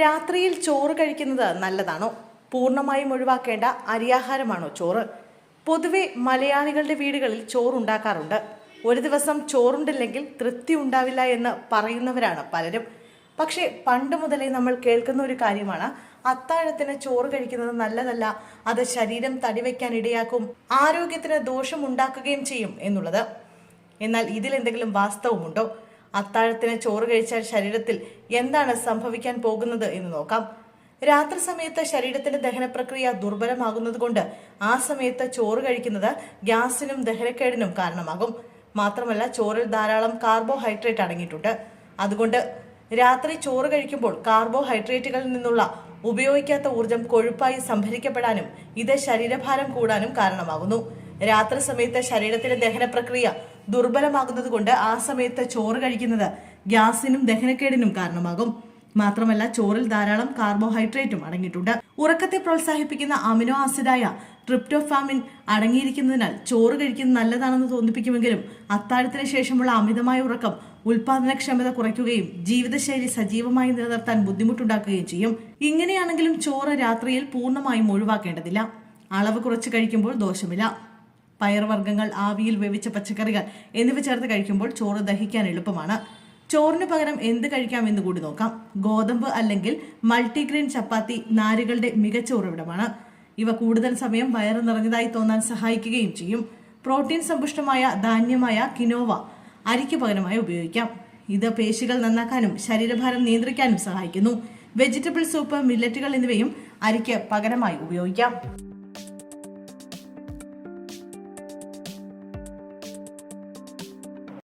രാത്രിയിൽ ചോറ് കഴിക്കുന്നത് നല്ലതാണോ? പൂർണമായും ഒഴിവാക്കേണ്ട അരിയാഹാരമാണോ ചോറ്? പൊതുവെ മലയാളികളുടെ വീടുകളിൽ ചോറുണ്ടാക്കാറുണ്ട്. ഒരു ദിവസം ചോറുണ്ടില്ലെങ്കിൽ തൃപ്തി ഉണ്ടാവില്ല എന്ന് പറയുന്നവരാണ് പലരും. പക്ഷേ പണ്ട് മുതലേ നമ്മൾ കേൾക്കുന്ന ഒരു കാര്യമാണ് അത്താഴത്തിന് ചോറ് കഴിക്കുന്നത് നല്ലതല്ല അത് ശരീരം തടിവെക്കാൻ ഇടയാക്കും ആരോഗ്യത്തിന് ദോഷമുണ്ടാക്കുകയും ചെയ്യും എന്നുള്ളത്. എന്നാൽ ഇതിൽ എന്തെങ്കിലും വാസ്തവമുണ്ടോ? അത്താഴത്തിന് ചോറ് കഴിച്ചാൽ ശരീരത്തിൽ എന്താണ് സംഭവിക്കാൻ പോകുന്നത് എന്ന് നോക്കാം. രാത്രി സമയത്ത് ശരീരത്തിന്റെ ദഹന പ്രക്രിയ ദുർബലമാകുന്നത് കൊണ്ട് ആ സമയത്ത് ചോറ് കഴിക്കുന്നത് ഗ്യാസിനും ദഹനക്കേടിനും കാരണമാകും. മാത്രമല്ല ചോറിൽ ധാരാളം കാർബോഹൈഡ്രേറ്റ് അടങ്ങിയിട്ടുണ്ട്. അതുകൊണ്ട് രാത്രി ചോറ് കഴിക്കുമ്പോൾ കാർബോഹൈഡ്രേറ്റുകളിൽ നിന്നുള്ള ഉപയോഗിക്കാത്ത ഊർജം കൊഴുപ്പായി സംഭരിക്കപ്പെടാനും ഇത് ശരീരഭാരം കൂടാനും കാരണമാകുന്നു. രാത്രി സമയത്ത് ശരീരത്തിന്റെ ദഹന പ്രക്രിയ ദുർബലമാകുന്നത് കൊണ്ട് ആ സമയത്ത് ചോറ് കഴിക്കുന്നത് ഗ്യാസിനും ദഹനക്കേടിനും കാരണമാകും. മാത്രമല്ല ചോറിൽ ധാരാളം കാർബോഹൈഡ്രേറ്റും അടങ്ങിയിട്ടുണ്ട്. ഉറക്കത്തെ പ്രോത്സാഹിപ്പിക്കുന്ന അമിനോ ആസിഡായ ട്രിപ്റ്റോഫാമിൻ അടങ്ങിയിരിക്കുന്നതിനാൽ ചോറ് കഴിക്കുന്നത് നല്ലതാണെന്ന് തോന്നിപ്പിക്കുമെങ്കിലും അത്താഴത്തിന് ശേഷമുള്ള അമിതമായ ഉറക്കം ഉൽപാദനക്ഷമത കുറയ്ക്കുകയും ജീവിതശൈലി സജീവമായി നിലനിർത്താൻ ബുദ്ധിമുട്ടുണ്ടാക്കുകയും ചെയ്യും. ഇങ്ങനെയാണെങ്കിലും ചോറ് രാത്രിയിൽ പൂർണമായും ഒഴിവാക്കേണ്ടതില്ല. അളവ് കുറച്ച് കഴിക്കുമ്പോൾ ദോഷമില്ല. പയർവർഗങ്ങൾ ആവിയിൽ വേവിച്ച പച്ചക്കറികൾ എന്നിവ ചേർത്ത് കഴിക്കുമ്പോൾ ചോറ് ദഹിക്കാൻ എളുപ്പമാണ്. ചോറിന് പകരം എന്ത് കഴിക്കാം എന്ന് കൂടി നോക്കാം. ഗോതമ്പ് അല്ലെങ്കിൽ മൾട്ടിഗ്രെയിൻ ചപ്പാത്തി നാരുകളുടെ മികച്ച ഉറവിടമാണ്. ഇവ കൂടുതൽ സമയം വയറ് നിറഞ്ഞതായി തോന്നാൻ സഹായിക്കുകയും ചെയ്യും. പ്രോട്ടീൻ സമ്പുഷ്ടമായ ധാന്യമായ കിനോവ അരിക്ക് പകരമായി ഉപയോഗിക്കാം. ഇത് പേശികൾ നന്നാക്കാനും ശരീരഭാരം നിയന്ത്രിക്കാനും സഹായിക്കുന്നു. വെജിറ്റബിൾ സൂപ്പ് മില്ലറ്റുകൾ എന്നിവയും അരിക്ക് പകരമായി ഉപയോഗിക്കാം.